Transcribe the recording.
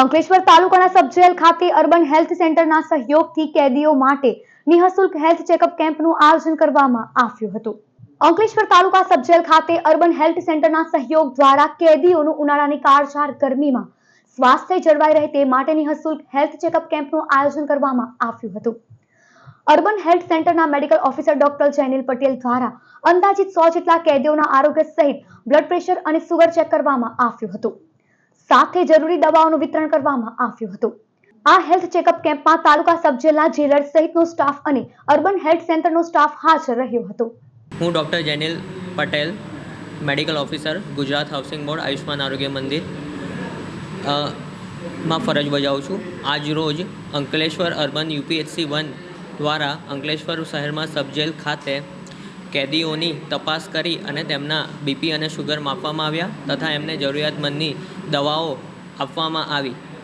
અંકલેશ્વર તાલુકાના સબજેલ ખાતે urban health સેન્ટરના સહયોગથી કેદીઓ માટે નિઃશુલ્ક હેલ્થ ચેકઅપ કેમ્પનું આયોજન કરવામાં આવ્યું હતું. અંકલેશ્વર તાલુકા સબજેલ ખાતે અર્બન હેલ્થ સેન્ટરના સહયોગ દ્વારા કેદીઓનું ઉનાળાની કાળઝાળ ગરમીમાં સ્વાસ્થ્ય જળવાઈ રહે તે માટે નિઃશુલ્ક હેલ્થ ચેકઅપ કેમ્પનું આયોજન કરવામાં આવ્યું હતું. અર્બન હેલ્થ સેન્ટરના medical officer doctor Jainil Patel દ્વારા અંદાજિત સો જેટલા કેદીઓના આરોગ્ય સહિત બ્લડ પ્રેશર અને સુગર ચેક કરવામાં આવ્યું હતું. સાથે જરૂરી દવાઓનું વિતરણ કરવામાં આવ્યું હતું. આ હેલ્થ ચેકઅપ કેમ્પમાં તાલુકા સબજેલના જેલર સહિતનો સ્ટાફ અને અર્બન હેલ્થ સેન્ટરનો સ્ટાફ હાજર રહ્યો હતો. હું doctor Jenil Patel, medical officer, Gujarat housing board, Ayushman Arogya મંદિરમાં ફરજ બજાવું છું. આજ રોજ અંકલેશ્વર અર્બન યુપીએચસી વન દ્વારા અંકલેશ્વર શહેરમાં સબજેલ ખાતે કેદીઓની તપાસ કરી અને તેમના બીપી અને શુગર માપવામાં આવ્યા તથા એમને જરૂરિયાતમંદની દવાઓ આપવામાં આવી.